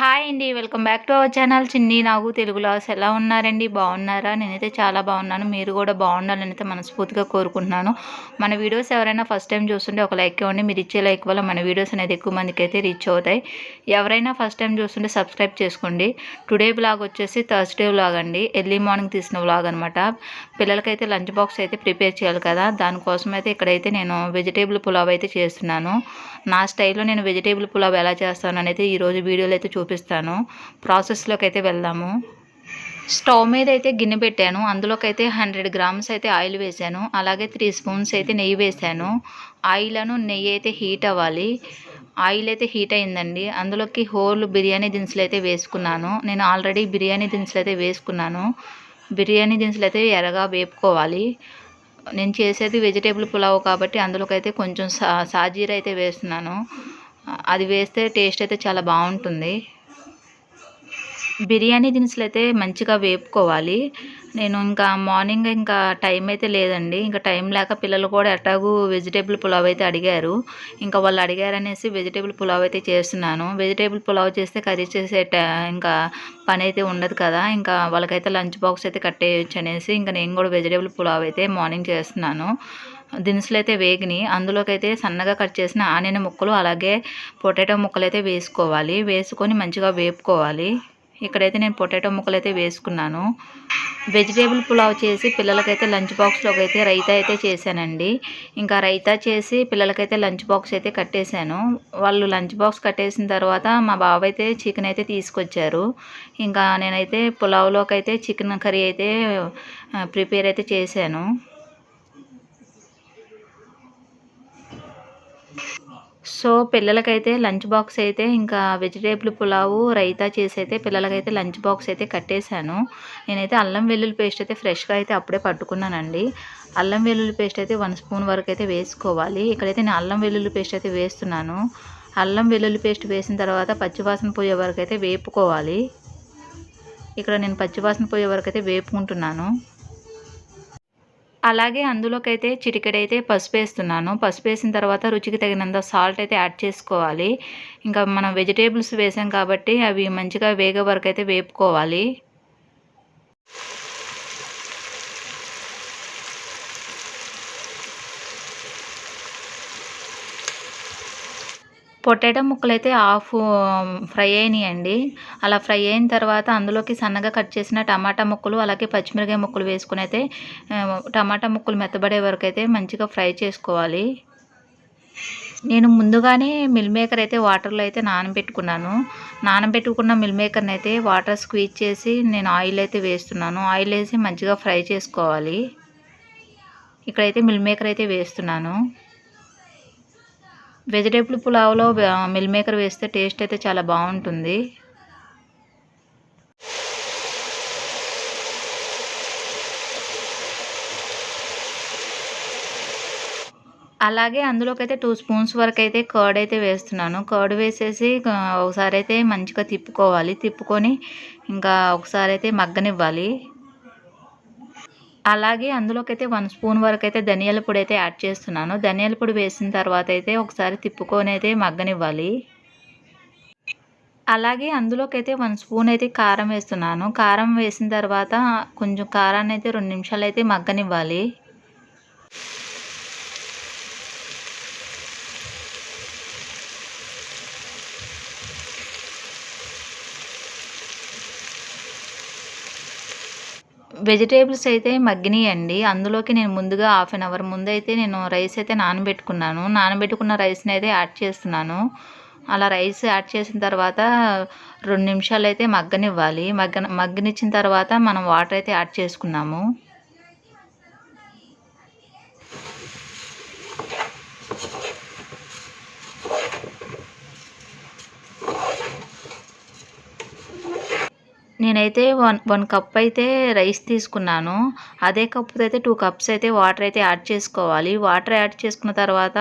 Hi అండి welcome back to our channel. Chinni Nagu Telugu loss ఎలా ఉన్నారండి? బాగున్నారా? నేనైతే చాలా బాగున్నాను. మీరు కూడా బాగుండాలని అయితే మనస్ఫూర్తిగా కోరుకుంటున్నాను. మన వీడియోస్ ఎవరైనా ఫస్ట్ టైం చూస్తుంటే ఒక లైక్ ఇవ్వండి. మీరు ఇచ్చే లైక్ వల్ల మన వీడియోస్ అనేది ఎక్కువ మందికి అయితే రీచ్ అవుతాయి. ఎవరైనా ఫస్ట్ టైం చూస్తుంటే సబ్స్క్రైబ్ చేసుకోండి. టుడే బ్లాగ్ వచ్చేసి థర్స్డే బ్లాగ్ అండి. ఎర్లీ మార్నింగ్ తీసిన బ్లాగ్ అనమాట పిల్లలకైతే లంచ్ బాక్స్ అయితే ప్రిపేర్ చేయాలి కదా. దానికోసం అయితే ఇక్కడైతే నేను వెజిటేబుల్ పులావ్ అయితే చేస్తున్నాను. నా స్టైల్లో నేను వెజిటేబుల్ పులావ్ ఎలా చేస్తాను అనేది ఈరోజు వీడియోలో అయితే చూపిస్తాను. ప్రాసెస్లోకి అయితే వెళ్దాము. స్టవ్ మీద అయితే గిన్నె పెట్టాను. అందులోకి అయితే హండ్రెడ్ గ్రామ్స్ అయితే ఆయిల్ వేసాను. అలాగే త్రీ స్పూన్స్ అయితే నెయ్యి వేసాను. ఆయిల్ను నెయ్యి అయితే హీట్ అవ్వాలి. ఆయిల్ అయితే హీట్ అయిందండి. అందులోకి హోల్ బిర్యానీ దినుసులు అయితే వేసుకున్నాను. నేను ఆల్రెడీ బిర్యానీ దినుసులు అయితే వేసుకున్నాను. బిర్యానీ దినుసులు అయితే ఎర్రగా వేపుకోవాలి. నేను చేసేది వెజిటేబుల్ పులావ్ కాబట్టి అందులోకి అయితే కొంచెం సా సాజీర అయితే వేస్తున్నాను. అది వేస్తే టేస్ట్ అయితే చాలా బాగుంటుంది. బిర్యానీ దినుసులు అయితే మంచిగా వేపుకోవాలి. నేను ఇంకా మార్నింగ్ ఇంకా టైం అయితే లేదండి. ఇంకా టైం లేక పిల్లలు కూడా ఎట్టాగు వెజిటేబుల్ పులావ్ అయితే అడిగారు. ఇంకా వాళ్ళు అడిగారనేసి వెజిటేబుల్ పులావ్ అయితే చేస్తున్నాను. వెజిటేబుల్ పులావ్ చేస్తే కర్రీ చేసే ఇంకా పని అయితే ఉండదు కదా. ఇంకా వాళ్ళకైతే లంచ్ బాక్స్ అయితే కట్టేయచ్చు అనేసి ఇంకా నేను కూడా వెజిటేబుల్ పులావ్ అయితే మార్నింగ్ చేస్తున్నాను. దినుసులు అయితే వేగిని అందులోకి అయితే సన్నగా కట్ చేసిన ఆనియన్ ముక్కలు అలాగే పొటాటో ముక్కలు అయితే వేసుకోవాలి. వేసుకొని మంచిగా వేపుకోవాలి. ఇక్కడైతే నేను పొటాటో ముక్కలు అయితే వేసుకున్నాను. వెజిటేబుల్ పులావ్ చేసి పిల్లలకైతే లంచ్ బాక్స్లోకి అయితే రైతా అయితే చేశానండి. ఇంకా రైతా చేసి పిల్లలకైతే లంచ్ బాక్స్ అయితే కట్టేశాను. వాళ్ళు లంచ్ బాక్స్ కట్టేసిన తర్వాత మా బాబు అయితే చికెన్ అయితే తీసుకొచ్చారు. ఇంకా నేనైతే పులావ్లోకి అయితే చికెన్ కర్రీ అయితే ప్రిపేర్ అయితే చేశాను. సో పిల్లలకైతే లంచ్ బాక్స్ అయితే ఇంకా వెజిటేబుల్ పులావు రైతా చేసి అయితే పిల్లలకైతే లంచ్ బాక్స్ అయితే కట్టేశాను. నేనైతే అల్లం వెల్లుల్లి పేస్ట్ అయితే ఫ్రెష్గా అయితే అప్పుడే పట్టుకున్నానండి. అల్లం వెల్లుల్లి పేస్ట్ అయితే వన్ స్పూన్ వరకు అయితే వేసుకోవాలి. ఇక్కడైతే నేను అల్లం వెల్లుల్లి పేస్ట్ అయితే వేస్తున్నాను. అల్లం వెల్లుల్లి పేస్ట్ వేసిన తర్వాత పచ్చివాసన పోయే వరకు అయితే వేపుకోవాలి. ఇక్కడ నేను పచ్చివాసన పోయే వరకు అయితే వేపుకుంటున్నాను. అలాగే అందులోకైతే చిటికెడైతే పసుపు వేస్తున్నాను పసుపు వేసిన తర్వాత రుచికి తగినంత సాల్ట్ అయితే యాడ్ చేసుకోవాలి. ఇంకా మనం వెజిటేబుల్స్ వేసాం కాబట్టి అవి మంచిగా వేగే వరకు అయితే వేపుకోవాలి. పొటాటో ముక్కలు అయితే హాఫ్ ఫ్రై అయినాయండి. అలా ఫ్రై అయిన తర్వాత అందులోకి సన్నగా కట్ చేసిన టమాటా ముక్కలు అలాగే పచ్చిమిరకాయ ముక్కలు వేసుకుని అయితే టమాటా ముక్కలు మెత్తబడే వరకు అయితే మంచిగా ఫ్రై చేసుకోవాలి. నేను ముందుగానే మిల్ మేకర్ అయితే వాటర్లో అయితే నానబెట్టుకున్నాను. నానబెట్టుకున్న మిల్ మేకర్ని అయితే వాటర్ స్క్వీజ్ చేసి నేను ఆయిల్ అయితే వేస్తున్నాను. ఆయిల్ వేసి మంచిగా ఫ్రై చేసుకోవాలి. ఇక్కడైతే మిల్ మేకర్ అయితే వేస్తున్నాను. వెజిటేబుల్ పులావ్లో మిల్ మేకర్ వేస్తే టేస్ట్ అయితే చాలా బాగుంటుంది. అలాగే అందులోకి అయితే టూ స్పూన్స్ వరకు అయితే కర్డ్ అయితే వేస్తున్నాను. కర్డ్ వేసేసి ఒకసారి అయితే మంచిగా తిప్పుకోవాలి. తిప్పుకొని ఇంకా ఒకసారి అయితే మగ్గనివ్వాలి. అలాగే అందులోకి అయితే వన్ స్పూన్ వరకు అయితే ధనియాల పొడి అయితే యాడ్ చేస్తున్నాను. ధనియాల పొడి వేసిన తర్వాత అయితే ఒకసారి తిప్పుకొని అయితే మగ్గనివ్వాలి. అలాగే అందులోకి అయితే వన్ స్పూన్ అయితే కారం వేస్తున్నాను. కారం వేసిన తర్వాత కొంచెం కారాన్ని అయితే రెండు నిమిషాలు అయితే మగ్గనివ్వాలి. వెజిటేబుల్స్ అయితే మగ్గినాయండి. అందులోకి నేను ముందుగా హాఫ్ అన్ అవర్ ముందు అయితే నేను రైస్ అయితే నానబెట్టుకున్నాను. నానబెట్టుకున్న రైస్ని అయితే యాడ్ చేస్తున్నాను. అలా రైస్ యాడ్ చేసిన తర్వాత రెండు నిమిషాలు అయితే మగ్గనివ్వాలి. మగ్గ మగ్గనిచ్చిన తర్వాత మనం వాటర్ అయితే యాడ్ చేసుకున్నాము. నేనైతే వన్ వన్ కప్ అయితే రైస్ తీసుకున్నాను. అదే కప్పుతో అయితే టూ కప్స్ అయితే వాటర్ అయితే యాడ్ చేసుకోవాలి. వాటర్ యాడ్ చేసుకున్న తర్వాత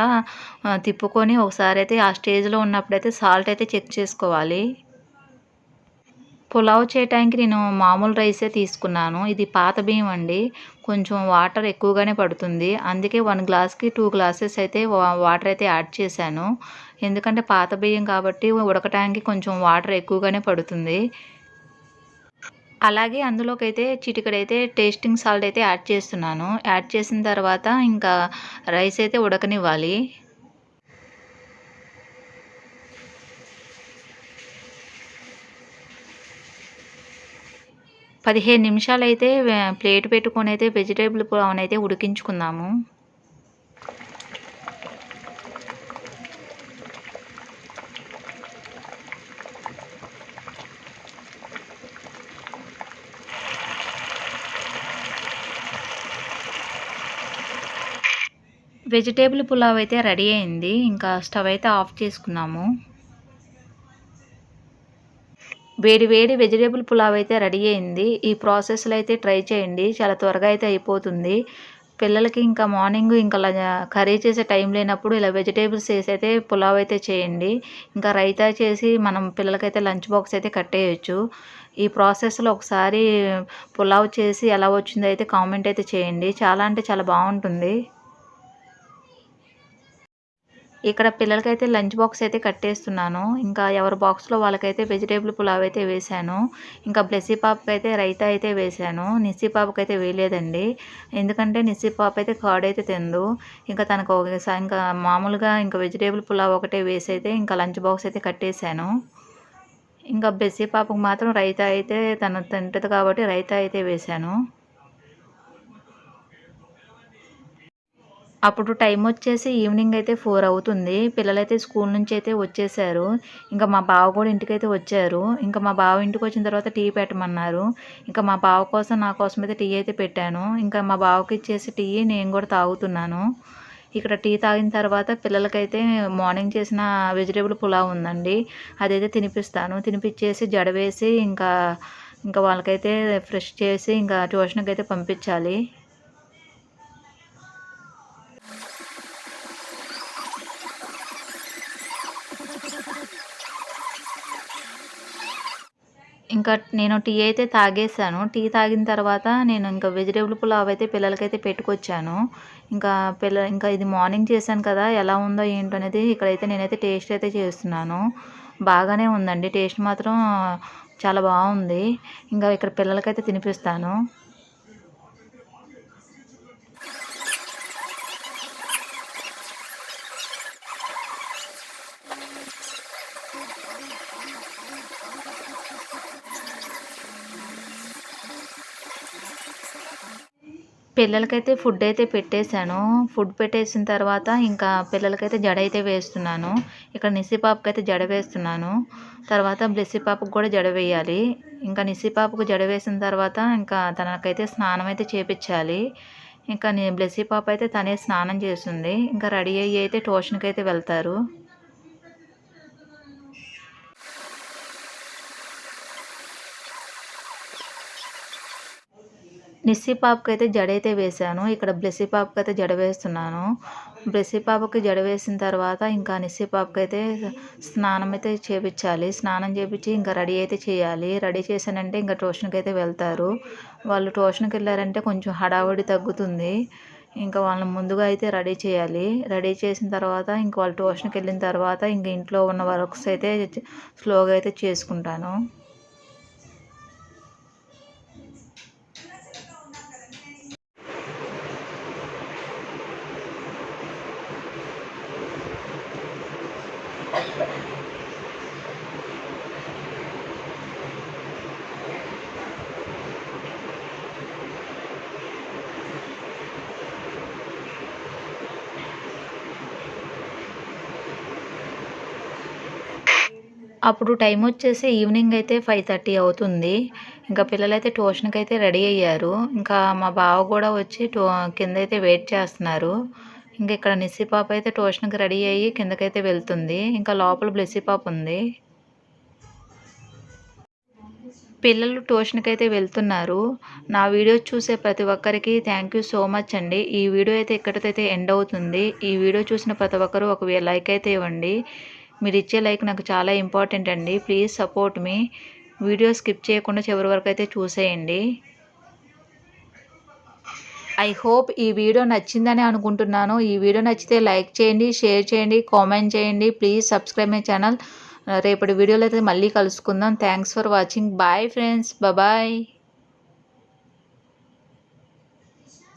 తిప్పుకొని ఒకసారి అయితే ఆ స్టేజ్లో ఉన్నప్పుడైతే సాల్ట్ అయితే చెక్ చేసుకోవాలి. పులావ్ చేయటానికి నేను మామూలు రైసే తీసుకున్నాను. ఇది పాత బియ్యం అండి. కొంచెం వాటర్ ఎక్కువగానే పడుతుంది. అందుకే వన్ గ్లాస్కి టూ గ్లాసెస్ అయితే వాటర్ అయితే యాడ్ చేశాను. ఎందుకంటే పాత బియ్యం కాబట్టి ఉడకటానికి కొంచెం వాటర్ ఎక్కువగానే పడుతుంది. అలాగే అందులోకైతే చిటికడైతే టేస్టింగ్ సాల్ట్ అయితే యాడ్ చేస్తున్నాను. యాడ్ చేసిన తర్వాత ఇంకా రైస్ అయితే ఉడకనివ్వాలి. పదిహేను నిమిషాలైతే ప్లేట్ పెట్టుకొని అయితే వెజిటేబుల్ పులావ్ని అయితే ఉడికించుకుందాము. వెజిటేబుల్ పులావ్ అయితే రెడీ అయింది. ఇంకా స్టవ్ అయితే ఆఫ్ చేసుకున్నాము. వేడి వేడి వెజిటేబుల్ పులావ్ అయితే రెడీ అయింది. ఈ ప్రాసెస్లో అయితే ట్రై చేయండి. చాలా త్వరగా అయితే అయిపోతుంది. పిల్లలకి ఇంకా మార్నింగ్ ఇంకా కర్రీ చేసే టైం లేనప్పుడు ఇలా వెజిటేబుల్స్ వేసి అయితే పులావ్ అయితే చేయండి. ఇంకా రైతా చేసి మనం పిల్లలకైతే లంచ్ బాక్స్ అయితే కట్టేయచ్చు. ఈ ప్రాసెస్లో ఒకసారి పులావ్ చేసి ఎలా వచ్చిందో అయితే కామెంట్ అయితే చేయండి. చాలా అంటే చాలా బాగుంటుంది. ఇక్కడ పిల్లలకైతే లంచ్ బాక్స్ అయితే కట్టేస్తున్నాను. ఇంకా ఎవరి బాక్స్లో వాళ్ళకైతే వెజిటేబుల్ పులావ్ అయితే వేశాను. ఇంకా బ్లెస్సీ పాపకి అయితే రైతా అయితే వేశాను. నిస్సీ పాపకి అయితే వేయలేదండి. ఎందుకంటే నిస్సీ పాప అయితే కర్డ్ అయితే తిందు. ఇంకా తనకు ఇంకా మామూలుగా ఇంకా వెజిటేబుల్ పులావ్ ఒకటే వేసి అయితే ఇంకా లంచ్ బాక్స్ అయితే కట్టేశాను. ఇంకా బ్లెస్సీ పాపకు మాత్రం రైతా అయితే తను తింటుంది కాబట్టి రైతా అయితే వేశాను. అప్పుడు టైం వచ్చేసి ఈవినింగ్ అయితే ఫోర్ అవుతుంది. పిల్లలైతే స్కూల్ నుంచి అయితే వచ్చేసారు. ఇంకా మా బావ కూడా ఇంటికైతే వచ్చారు. ఇంకా మా బావ ఇంటికి వచ్చిన తర్వాత టీ పెట్టమన్నారు. ఇంకా మా బావ కోసం నా కోసం అయితే టీ అయితే పెట్టాను. ఇంకా మా బావకి ఇచ్చేసి టీ నేను కూడా తాగుతున్నాను. ఇక్కడ టీ తాగిన తర్వాత పిల్లలకైతే మార్నింగ్ చేసిన వెజిటేబుల్ పులావ్ ఉందండి. అదైతే తినిపిస్తాను. తినిపించేసి జడవేసి ఇంకా ఇంకా వాళ్ళకైతే ఫ్రెష్ చేసి ఇంకా ట్యూషన్కి అయితే పంపించాలి. ఇంకా నేను టీ అయితే తాగేసాను టీ తాగిన తర్వాత నేను ఇంకా వెజిటేబుల్ పులావ్ అయితే పిల్లలకైతే పెట్టుకొచ్చాను. ఇంకా పిల్ల ఇంకా ఇది మార్నింగ్ చేశాను కదా ఎలా ఉందో ఏంటో అనేది ఇక్కడైతే నేనైతే టేస్ట్ అయితే చేస్తున్నాను. బాగానే ఉందండి. టేస్ట్ మాత్రం చాలా బాగుంది. ఇంకా ఇక్కడ పిల్లలకైతే తినిపిస్తాను. పిల్లలకైతే ఫుడ్ అయితే పెట్టేశాను. ఫుడ్ పెట్టేసిన తర్వాత ఇంకా పిల్లలకైతే జడ అయితే వేస్తున్నాను. ఇక్కడ నిస్సి పాపకి అయితే జడ వేస్తున్నాను. తర్వాత బ్లెస్సి పాపకు కూడా జడ వేయాలి. ఇంకా నిస్సి పాపకు జడ వేసిన తర్వాత ఇంకా తనకైతే స్నానం అయితే చేపించాలి. ఇంకా బ్లెస్సి పాప అయితే తనే స్నానం చేస్తుంది. ఇంకా రెడీ అయ్యి అయితే ట్యూషన్కి అయితే వెళ్తారు. నిస్సీ పాపకి అయితే జడ అయితే వేశాను. ఇక్కడ బ్లెస్సీ పాపకి అయితే జడ వేస్తున్నాను. బ్లెస్సీ పాపకి జడ వేసిన తర్వాత ఇంకా నిస్సీ పాపకి అయితే స్నానం అయితే చేపించాలి. స్నానం చేపించి ఇంకా రెడీ అయితే చేయాలి. రెడీ చేశానంటే ఇంకా ట్యూషన్కి అయితే వెళ్తారు. వాళ్ళు ట్యూషన్కి వెళ్ళారంటే కొంచెం హడావుడి తగ్గుతుంది. ఇంకా వాళ్ళని ముందుగా అయితే రెడీ చేయాలి. రెడీ చేసిన తర్వాత ఇంక వాళ్ళు ట్యూషన్కి వెళ్ళిన తర్వాత ఇంక ఇంట్లో ఉన్న వర్క్స్ అయితే స్లోగా అయితే చేసుకుంటాను. అప్పుడు టైం వచ్చేసి ఈవినింగ్ అయితే ఫైవ్ థర్టీ అవుతుంది. ఇంకా పిల్లలైతే ట్యూషన్కి అయితే రెడీ అయ్యారు. ఇంకా మా బావ కూడా వచ్చి కింద అయితే వెయిట్ చేస్తున్నారు. ఇంకా ఇక్కడ నిస్సి పాప అయితే ట్యూషన్కి రెడీ అయ్యి కిందకైతే వెళ్తుంది. ఇంకా లోపల బ్లెస్సీ పాప ఉంది. పిల్లలు ట్యూషన్కి అయితే వెళ్తున్నారు. నా వీడియో చూసే ప్రతి ఒక్కరికి థ్యాంక్ యూ సో మచ్ అండి. ఈ వీడియో అయితే ఇక్కడితో అయితే ఎండ్ అవుతుంది. ఈ వీడియో చూసిన ప్రతి ఒక్కరు ఒక లైక్ అయితే ఇవ్వండి. మీరు ఇచ్చే లైక్ నాకు చాలా ఇంపార్టెంట్ అండి. ప్లీజ్ సపోర్ట్ మీ. వీడియో స్కిప్ చేయకుండా చివరి వరకు అయితే చూసేయండి. ఐ హోప్ ఈ వీడియో నచ్చిందని అనుకుంటున్నాను. ఈ వీడియో నచ్చితే లైక్ చేయండి షేర్ చేయండి కామెంట్ చేయండి. Please subscribe my channel. రేపటి వీడియోలో అయితే మళ్ళీ కలుసుకుందాం. Thanks for watching. Bye friends. Bye